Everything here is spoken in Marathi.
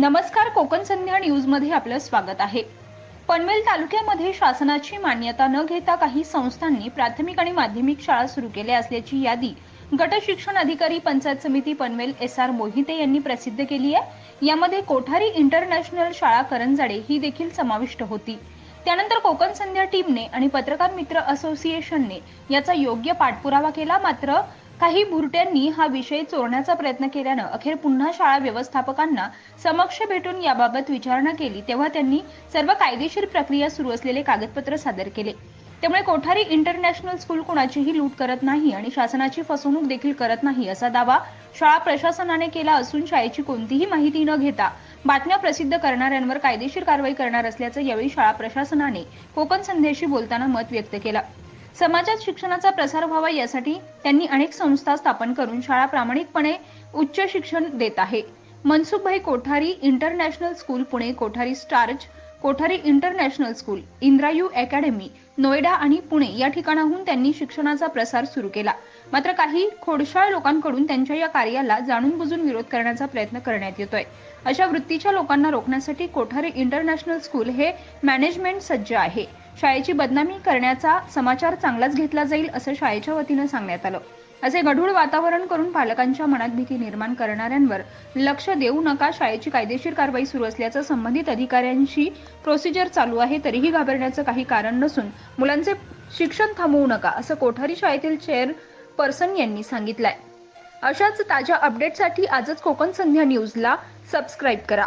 नमस्कार कोकण संध्या न्यूजमध्ये आपलं स्वागत आहे. पनवेल तालुक्यामध्ये शासनाची मान्यता न घेता काही संस्थांनी प्राथमिक आणि माध्यमिक शाळा सुरू केल्या असल्याची यादी गट शिक्षण अधिकारी पंचायत समिती पनवेल एस आर मोहिते यांनी प्रसिद्ध केली आहे. यामध्ये कोठारी इंटरनॅशनल शाळा करंजाडे ही देखील समाविष्ट होती. त्यानंतर कोकण संध्या टीमने आणि पत्रकार मित्र असोसिएशनने याचा योग्य पाठपुरावा केला. मात्र काही भुरट्यांनी हा विषय चोरण्याचा प्रयत्न केल्यानं अखेर पुन्हा शाळा व्यवस्थापकांना समक्ष भेटून याबाबत विचारणा केली तेव्हा त्यांनी सर्व कायदेशीर प्रक्रिया सुरू असलेले कागदपत्र सादर केले. त्यामुळे कोठारी इंटरनॅशनल स्कूल कोणाचीही लूट करत नाही आणि शासनाची फसवणूक देखील करत नाही असा दावा शाळा प्रशासनाने केला असून शाळेची कोणतीही माहिती न घेता बातम्या प्रसिद्ध करणाऱ्यांवर कायदेशीर कारवाई करणार असल्याचं यावेळी शाळा प्रशासनाने कोकण संध्याशी बोलताना मत व्यक्त केलं. समाजात शिक्षणाचा प्रसार व्हावा यासाठी त्यांनी अनेक संस्था स्थापन करून शाळा प्रामाणिकपणे उच्च शिक्षण देत आहे. Mansukhbhai Kothari international school Pune. Kothari starch Kothari international school Indrayu academy Noida आणि पुणे या ठिकाणाहून त्यांनी शिक्षणाचा प्रसार सुरू केला. मात्र काही खोडशाळ लोकांकडून त्यांच्या या कार्याला जाणून बुजून विरोध करण्याचा प्रयत्न करण्यात येतोय. अशा वृत्तीच्या लोकांना रोखण्यासाठी कोठारी इंटरनॅशनल स्कूल हे मॅनेजमेंट सज्ज आहे. शाळेची बदनामी करण्याचा समाचार चांगलाच घेतला जाईल असं शाळेच्या वतीनं सांगण्यात आलं. असे गढूळ वातावरण करून पालकांच्या मनात भीती निर्माण करणाऱ्यांवर लक्ष देऊ नका शाळेची कायदेशीर कारवाई सुरू असल्याचं संबंधित अधिकाऱ्यांशी प्रोसिजर चालू आहे तरीही घाबरण्याचं काही कारण नसून मुलांचे शिक्षण थांबवू नका असं कोठारी शाळेतील चेअर पर्सन यांनी सांगितलंय. अशाच ताज्या अपडेटसाठी आजच कोकण संध्या न्यूजला सबस्क्राईब करा.